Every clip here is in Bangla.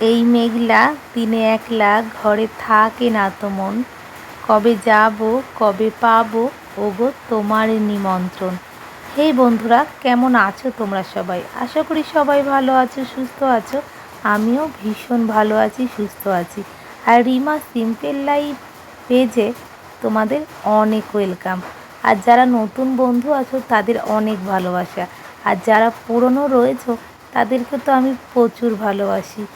এই মেঘলা দিনে একলা ঘরে থাকে না তো মন। কবে যাব, কবে পাবো, ওগো তোমার নিমন্ত্রণ। হেই বন্ধুরা, কেমন আছো তোমরা সবাই? আশা করি সবাই ভালো আছো, সুস্থ আছো। আমিও ভীষণ ভালো আছি, সুস্থ আছি। আর রিমা সিম্পল লাইফ পেজে তোমাদের অনেক ওয়েলকাম। আর যারা নতুন বন্ধু আছো, তাদের অনেক ভালোবাসা। আর যারা পুরনো রয়েছো, তাদেরকে তো আমি প্রচুর ভালোবাসি।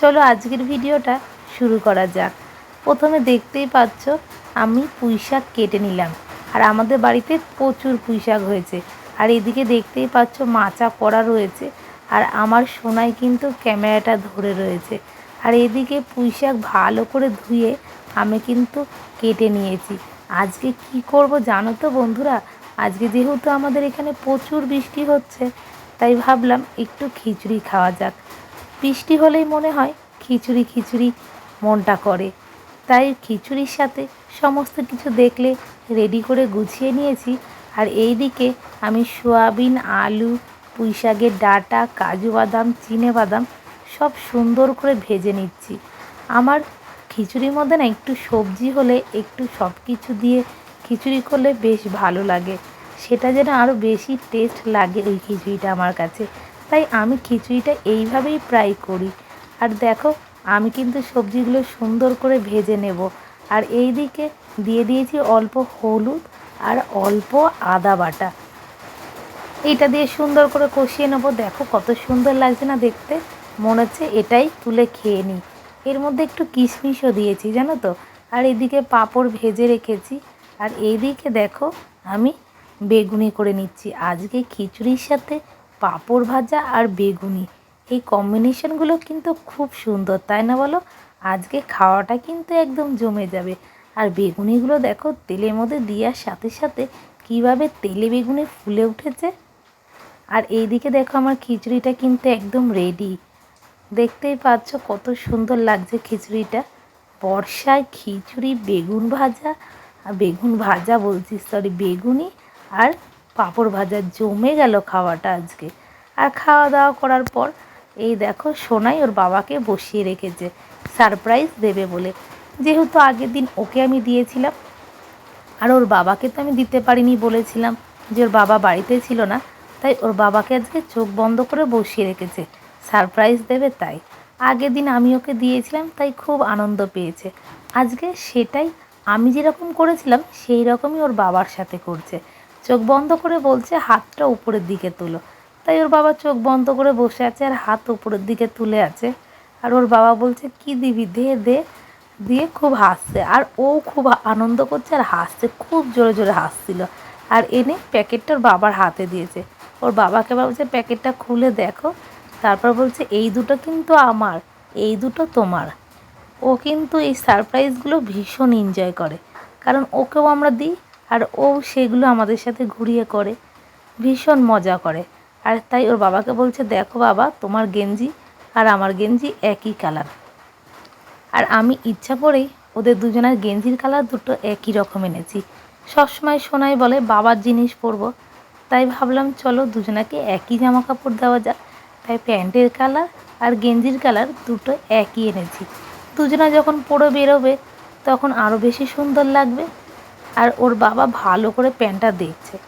চলো আজকের ভিডিওটা শুরু করা যাক। প্রথমে দেখতেই পাচ্ছ, আমি পুঁই শাক কেটে নিলাম। আর আমাদের বাড়িতে প্রচুর পুঁই শাক হয়েছে। আর এদিকে দেখতেই পাচ্ছ, মাচা করা রয়েছে। আর আমার সোনাই কিন্তু ক্যামেরাটা ধরে রয়েছে। আর এদিকে পুঁই শাক ভালো করে ধুয়ে আমি কিন্তু কেটে নিয়েছি। আজকে কি করব জানো তো বন্ধুরা? আজকে যেহেতু আমাদের এখানে প্রচুর বৃষ্টি হচ্ছে, তাই ভাবলাম একটু খিচুড়ি খাওয়া যাক। বৃষ্টি হলেই মনে হয় খিচুড়ি খিচুড়ি মনটা করে। তাই খিচুড়ির সাথে সমস্ত কিছু দেখলে রেডি করে গুছিয়ে নিয়েছি। আর এই দিকে আমি সোয়াবিন, আলু, পুঁই শাকের ডাঁটা, কাজু বাদাম, চিনে বাদাম সব সুন্দর করে ভেজে নিচ্ছি। আমার খিচুড়ির মধ্যে না একটু সবজি হলে একটু সব কিছু দিয়ে খিচুড়ি করলে বেশ ভালো লাগে। সেটা যেন আরও বেশি টেস্ট লাগে ওই খিচুড়িটা আমার কাছে। তাই আমি খিচুড়িটা এইভাবেই প্রায় করি। আর দেখো, আমি কিন্তু সবজিগুলো সুন্দর করে ভেজে নেব। আর এই দিকে দিয়ে দিয়েছি অল্প হলুদ আর অল্প আদা বাটা। এইটা দিয়ে সুন্দর করে কষিয়ে নেব। দেখো কত সুন্দর লাগছে না দেখতে। মনে হচ্ছে এটাই তুলে খেয়ে নিই। এর মধ্যে একটু কিশমিশও দিয়েছি, জানো তো? আর এদিকে পাঁপড় ভেজে রেখেছি। আর এইদিকে দেখো, আমি বেগুনি করে নিচ্ছি। আজকে খিচুড়ির সাথে পাঁপড় ভাজা আর বেগুনি। এই কম্বিনেশনগুলো কিন্তু খুব সুন্দর, তাই না বলো? আজকে খাওয়াটা কিন্তু একদম জমে যাবে। আর বেগুনিগুলো দেখো, তেলের মধ্যে দেওয়ার সাথে সাথে কীভাবে তেলে বেগুনি ফুলে উঠেছে। আর এইদিকে দেখো, আমার খিচুড়িটা কিন্তু একদম রেডি দেখতেই পাচ্ছ কত সুন্দর লাগছে খিচুড়িটা। বর্ষায় খিচুড়ি, বেগুন ভাজা, আর বেগুন ভাজা বলছি সরি বেগুনি আর পাঁপড় ভাজা জমে গেল খাওয়াটা আজকে। আর খাওয়া দাওয়া করার পর, এই দেখো সোনাই ওর বাবাকে বসিয়ে রেখেছে। সারপ্রাইজ দেবে বলে। যেহেতু আগের দিন ওকে আমি দিয়েছিলাম, আর ওর বাবাকে তো আমি দিতে পারিনি বলেছিলাম যে ওর বাবা বাড়িতে ছিল না, তাই ওর বাবাকে আজকে চোখ বন্ধ করে বসিয়ে রেখেছে। সারপ্রাইজ দেবে তাই। আগের দিন আমি ওকে দিয়েছিলাম, তাই খুব আনন্দ পেয়েছে। আজকে সেটাই আমি যেরকম করেছিলাম, সেই রকমই ওর বাবার সাথে করছে। চোখ বন্ধ করে বলছে, হাতটা উপরের দিকে তুলো। তাই ওর বাবা চোখ বন্ধ করে বসে আছে আর হাত উপরের দিকে তুলে আছে। আর ওর বাবা বলছে, কি দিবি? দে দে। দিয়ে খুব হাসছে। আর ও খুব আনন্দ করছে আর হাসছে, খুব জোরে জোরে হাসছিল। আর এনে প্যাকেটটা ওর বাবার হাতে দিয়েছে। ওর বাবাকে বলছে প্যাকেটটা খুলে দেখো। তারপর বলছে, এই দুটো কিন্তু আমার, এই দুটো তোমার। ও কিন্তু এই সারপ্রাইজগুলো ভীষণ এনজয় করে। কারণ ওকেও আমরা দিই আর ও সেগুলো আমাদের সাথে ঘুরিয়ে করে, ভীষণ মজা করে। আর তাই ওর বাবাকে বলছে, দেখো বাবা, তোমার গেঞ্জি আর আমার গেঞ্জি একই কালার। আর আমি ইচ্ছা করেই ওদের দুজনের গেঞ্জির কালার দুটো একই রকম এনেছি। সবসময় শোনাই বলে, বাবার জিনিস পরবো। তাই ভাবলাম, চলো দুজনাকে একই জামা কাপড় দেওয়া যাক। তাই প্যান্টের কালার আর গেঞ্জির কালার দুটো একই এনেছি। দুজনা যখন পরে বেরোবে, তখন আরও বেশি সুন্দর লাগবে। আর ওর বাবা ভালো করে প্যান্টটা দেখছে।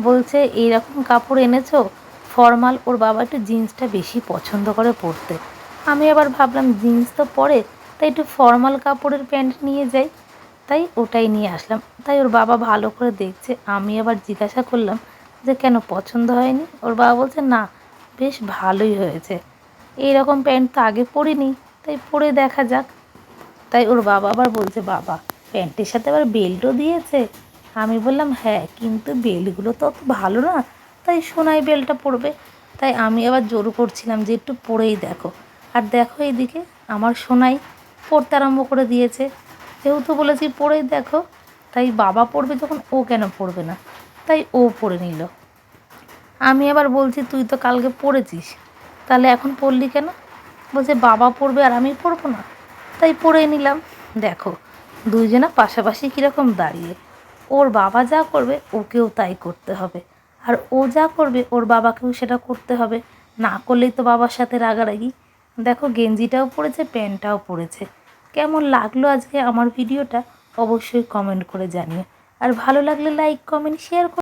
বলছে, এইরকম কাপড় এনেছো? ফর্মাল, ওর বাবা একটু জিন্সটা বেশি পছন্দ করে পরতে। আমি আবার ভাবলাম, জিন্স তো পরে, তাই একটু ফর্মাল কাপড়ের প্যান্ট নিয়ে যাই। তাই ওটাই নিয়ে আসলাম। তাই ওর বাবা ভালো করে দেখছে। আমি আবার জিজ্ঞাসা করলাম যে, কেন পছন্দ হয়নি? ওর বাবা বলছে, না, বেশ ভালোই হয়েছে। এই রকম প্যান্ট তো আগে পরিনি, তাই পরে দেখা যাক। তাই ওর বাবা আবার বলছে, বাবা প্যান্টের সাথে আবার বেল্টও দিয়েছে। আমি বললাম হ্যাঁ কিন্তু বেল্টগুলো তো অত ভালো না, তাই সোনাই বেল্টটা পরবে। তাই আমি আবার জোর করছিলাম যে একটু পরেই দেখো। আর দেখো এইদিকে, আমার সোনাই পড়তে আরম্ভ করে দিয়েছে। যেহেতু বলেছি পরেই দেখো, তাই বাবা পড়বে যখন ও কেন পড়বে না? তাই ও পড়ে নিল। আমি আবার বলছি, তুই তো কালকে পড়েছিস, তাহলে এখন পড়লি কেন? বলছে, বাবা পড়বে আর আমি পড়ব না। তাই পড়ে নিলাম। দেখো দুইজনা পাশাপাশি কীরকম দাঁড়িয়ে। ওর বাবা যা করবে, ওকেও তাই করতে হবে। আর ও যা করবে, ওর বাবাকেও সেটা করতে হবে। না করলেই তো বাবার সাথে রাগারাগি। দেখো, গেঞ্জিটাও পড়েছে প্যান্টটাও পড়েছে কেমন লাগল আজকে আমার ভিডিওটা? অবশ্যই কমেন্ট করে জানিও। আর ভালো লাগলে লাইক কমেন্ট শেয়ার